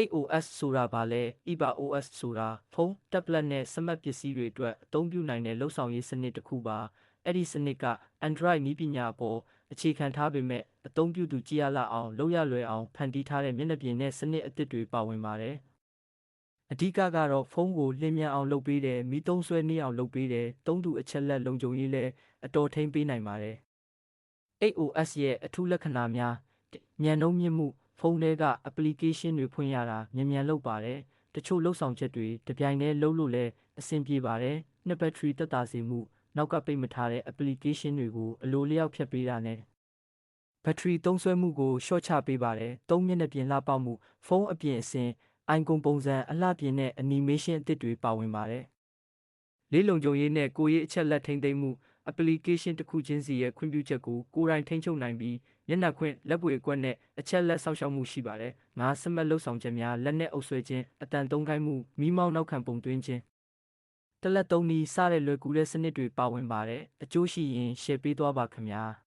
8OS ဆိုတာဘာလဲ EVA-OS ဆိုတာဖုန်း tablet နဲ့စမတ်ပစ္စည်းတွေအတွက်အသုံးပြုနိုင်တဲ့လုံဆောင်ရေးစနစ်တစ်ခုပါအဲ့ဒီစနစ်က Android နည်းပညာပေါ်အခြေခံထားပေမဲ့အသုံးပြုသူကြည်ရလာအောင်လုပ်ရလွယ်အောင်ဖန်တီးထားတဲ့မျက်နှာပြင်နဲ့စနစ်အသစ်တွေပါဝင်ပါတယ်အဓိကကတော့ဖုန်းကိုလျင်မြန်အောင်လုပ်ပေးတယ်မိသုံးဆွဲနေအောင်လုပ်ပေးတယ်သုံးသူအချက်လက်လုံခြုံရေးလည်းအတော်ထိန်ပေးနိုင်ပါတယ် 8OS ရဲ့အထူးလက္ခဏာများမြန်နှုံးမြင့်မှု ဖုန်းထဲက application တွေဖွင့်ရတာမြန်မြန်လုပ်ပါတယ်တချို့လုံဆောင်ချက်တွေတပြိုင်တည်းလုပ်လို့လည်းအဆင်ပြေပါတယ်နှစ်ဘက်ထရီတက်တာစေမှုနောက်ကပိတ်မထားတဲ့ application တွေကိုအလိုလျောက်ဖြတ်ပေးတာနဲ့ဘက်ထရီသုံးစွဲမှုကိုရှော့ချပေးပါတယ်သုံးမျက်နှာပြင်လှပမှုဖုန်းအပြင်အစင် icon ပုံစံအလှပြင်နဲ့ animation အသစ်တွေပါဝင်ပါတယ်လေးလုံခြုံရေးနဲ့ကိုယ်ရေးအချက်လက်ထိမ့်သိမ်းမှု application တစ်ခုချင်းစီရဲ့ခွင့်ပြုချက်ကိုကိုယ်တိုင်ထိန်းချုပ်နိုင်ပြီးမျက်နှာခွင့်လက်ပွေအကွက်နဲ့အချက်လက်ဆောက်ရှောက်မှုရှိပါတယ်။ငါစမတ်လှုပ်ဆောင်ချက်များလက်နဲ့အုပ်ဆွဲခြင်းအတန်သုံးခိုင်းမှုမိမောင်းနောက်ခံပုံသွင်းခြင်းတလက်သုံးနီးစတဲ့လွယ်ကူတဲ့စနစ်တွေပါဝင်ပါတယ်။အကျိုးရှိရင် share ပေးသွားပါခင်ဗျာ။